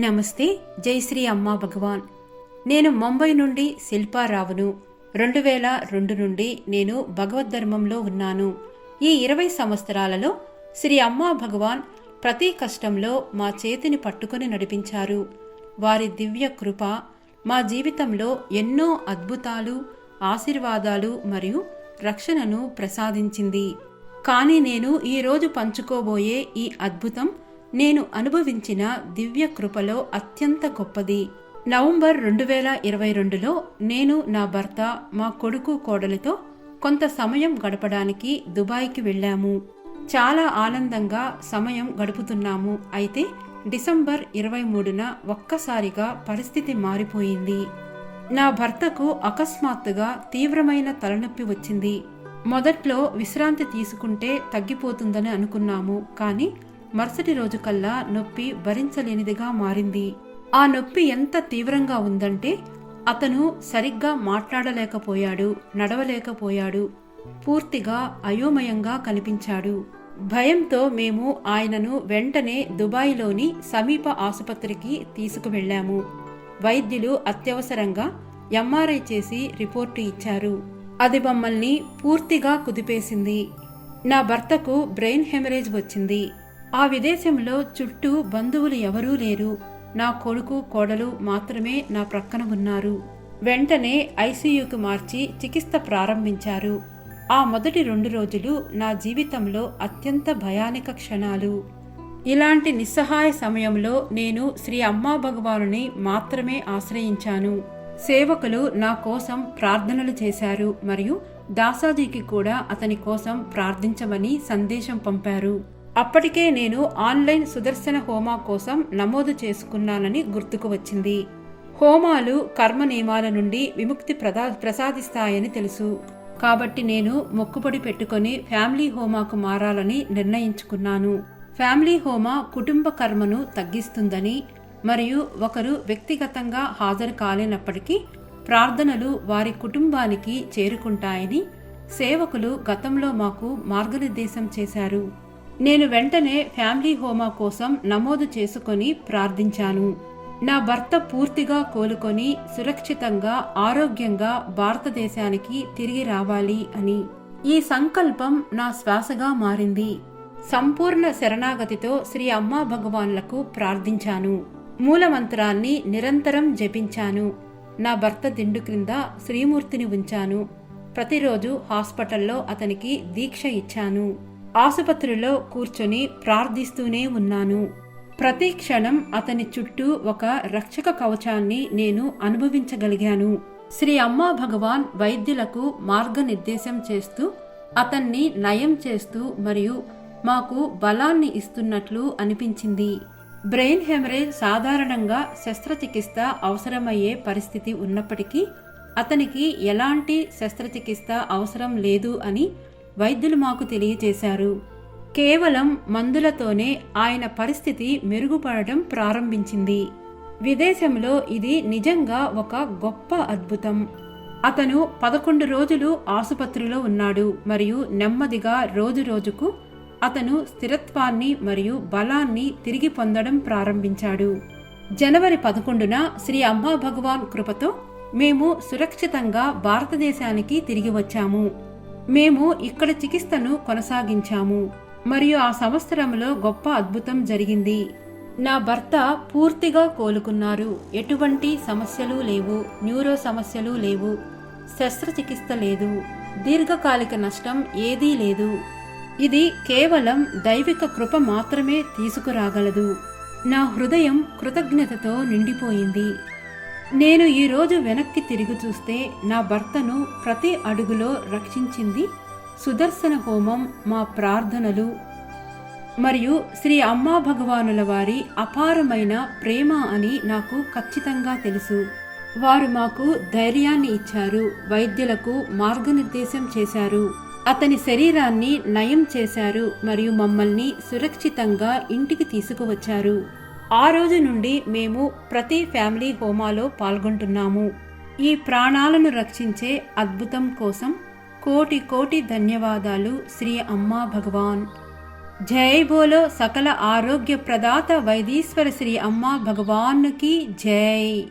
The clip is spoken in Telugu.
నమస్తే జై శ్రీ అమ్మా భగవాన్. నేను ముంబై నుండి శిల్పారావును రెండు వేల రెండు నుండి నేను భగవద్ధర్మంలో ఉన్నాను. ఈ ఇరవై సంవత్సరాలలో శ్రీ అమ్మా భగవాన్ ప్రతి కష్టంలో మా చేతిని పట్టుకొని నడిపించారు. వారి దివ్య కృప మా జీవితంలో ఎన్నో అద్భుతాలు ఆశీర్వాదాలు మరియు రక్షణను ప్రసాదించింది. కానీ నేను ఈరోజు పంచుకోబోయే ఈ అద్భుతం నేను అనుభవించిన దివ్య కృపలో అత్యంత గొప్పది. నవంబర్ రెండు వేల ఇరవై రెండులో నేను నా భర్త మా కొడుకు కోడలితో కొంత సమయం గడపడానికి దుబాయ్కి వెళ్ళాము. చాలా ఆనందంగా సమయం గడుపుతున్నాము. అయితే డిసెంబర్ ఇరవై మూడున ఒక్కసారిగా పరిస్థితి మారిపోయింది. నా భర్తకు అకస్మాత్తుగా తీవ్రమైన తలనొప్పి వచ్చింది. మొదట్లో విశ్రాంతి తీసుకుంటే తగ్గిపోతుందని అనుకున్నాము. కానీ మరుసటి రోజు కల్లా నొప్పి భరించలేనిదిగా మారింది. ఆ నొప్పి ఎంత తీవ్రంగా ఉందంటే అతను సరిగ్గా మాట్లాడలేకపోయాడు నడవలేకపోయాడు పూర్తిగా అయోమయంగా కనిపించాడు. భయంతో మేము ఆయనను వెంటనే దుబాయ్లోని సమీప ఆసుపత్రికి తీసుకువెళ్ళాము. వైద్యులు అత్యవసరంగా ఎంఆర్ఐ చేసి రిపోర్టు ఇచ్చారు. అది మమ్మల్ని పూర్తిగా కుదిపేసింది. నా భర్తకు బ్రెయిన్ హెమరేజ్ వచ్చింది. ఆ విదేశంలో చుట్టూ బంధువులు ఎవరూ లేరు. నా కొడుకు కోడలు మాత్రమే నా ప్రక్కన ఉన్నారు వెంటనే ఐసీయూకు మార్చి చికిత్స ప్రారంభించారు. ఆ మొదటి రెండు రోజులు నా జీవితంలో అత్యంత భయానక క్షణాలు. ఇలాంటి నిస్సహాయ సమయంలో నేను శ్రీ అమ్మా భగవానుని మాత్రమే ఆశ్రయించాను. సేవకులు నా కోసం ప్రార్థనలు చేశారు మరియు దాసాజీకి కూడా అతని కోసం ప్రార్థించమని సందేశం పంపారు. అప్పటికే నేను ఆన్లైన్ సుదర్శన హోమా కోసం నమోదు చేసుకున్నానని గుర్తుకు వచ్చింది. హోమాలు కర్మ నియమాల నుండి విముక్తి ప్రదా ప్రసాదిస్తాయని తెలుసు. కాబట్టి నేను మొక్కుబడి పెట్టుకొని ఫ్యామిలీ హోమాకు మారాలని నిర్ణయించుకున్నాను. ఫ్యామిలీ హోమా కుటుంబ కర్మను తగ్గిస్తుందని మరియు ఒకరు వ్యక్తిగతంగా హాజరు కాలేనప్పటికీ ప్రార్థనలు వారి కుటుంబానికి చేరుకుంటాయని సేవకులు గతంలో మాకు మార్గనిర్దేశం చేశారు. నేను వెంటనే ఫ్యామిలీ హోమా కోసం నమోదు చేసుకొని ప్రార్థించాను. నా భర్త పూర్తిగా కోలుకొని సురక్షితంగా ఆరోగ్యంగా భారతదేశానికి తిరిగి రావాలి అని. ఈ సంకల్పం నా శ్వాసగా మారింది. సంపూర్ణ శరణాగతితో శ్రీ అమ్మా భగవాన్లకు ప్రార్థించాను. మూలమంత్రాన్ని నిరంతరం జపించాను. నా భర్త దిండు క్రింద శ్రీమూర్తిని ఉంచాను. ప్రతిరోజు హాస్పిటల్లో అతనికి దీక్ష ఇచ్చాను. ఆసుపత్రిలో కూర్చొని ప్రార్థిస్తూనే ఉన్నాను. ప్రతి క్షణం అతని చుట్టూ ఒక రక్షక కవచాన్ని నేను అనుభవించగలిగాను. శ్రీ అమ్మా భగవాన్ వైద్యులకు మార్గనిర్దేశం చేస్తూ అతన్ని నయం చేస్తూ మరియు మాకు బలాన్ని ఇస్తున్నట్లు అనిపించింది. బ్రెయిన్ హెమరేజ్ సాధారణంగా శస్త్రచికిత్స అవసరమయ్యే పరిస్థితి ఉన్నప్పటికీ అతనికి ఎలాంటి శస్త్రచికిత్స అవసరం లేదు అని వైద్యులు మాకు తెలియజేశారు. కేవలం మందులతోనే ఆయన పరిస్థితి మెరుగుపడటం ప్రారంభించింది. విదేశంలో ఇది నిజంగా ఒక గొప్ప అద్భుతం. అతను పదకొండు రోజులు ఆసుపత్రిలో ఉన్నాడు మరియు నెమ్మదిగా రోజు రోజుకు అతను స్థిరత్వాన్ని మరియు బలాన్ని తిరిగి పొందడం ప్రారంభించాడు. జనవరి పదకొండున శ్రీ అమ్మా భగవాన్ కృపతో మేము సురక్షితంగా భారతదేశానికి తిరిగి వచ్చాము. మేము ఇక్కడ చికిత్సను కొనసాగించాము. మరియు ఆ సంవత్సరంలో గొప్ప అద్భుతం జరిగింది. నా భర్త పూర్తిగా కోలుకున్నారు. ఎటువంటి సమస్యలు లేవు. న్యూరో సమస్యలు లేవు. శస్త్రచికిత్స లేదు. దీర్ఘకాలిక నష్టం ఏదీ లేదు. ఇది కేవలం దైవిక కృప మాత్రమే తీసుకురాగలదు. నా హృదయం కృతజ్ఞతతో నిండిపోయింది. నేను ఈరోజు వెనక్కి తిరిగి చూస్తే నా భర్తను ప్రతి అడుగులో రక్షించింది సుదర్శన హోమం మా ప్రార్థనలు మరియు శ్రీ అమ్మా భగవానుల వారి అపారమైన ప్రేమ అని నాకు ఖచ్చితంగా తెలుసు. వారు మాకు ధైర్యాన్ని ఇచ్చారు వైద్యులకు మార్గనిర్దేశం చేశారు. అతని శరీరాన్ని నయం చేశారు మరియు మమ్మల్ని సురక్షితంగా ఇంటికి తీసుకువచ్చారు. ఆ రోజు నుండి మేము ప్రతి ఫ్యామిలీ హోమాలో పాల్గొంటున్నాము. ఈ ప్రాణాలను రక్షించే అద్భుతం కోసం కోటి కోటి ధన్యవాదాలు శ్రీ అమ్మా భగవాన్. జై బోలో సకల ఆరోగ్య ప్రదాత వైదీశ్వర శ్రీ అమ్మా భగవాన్కి జై.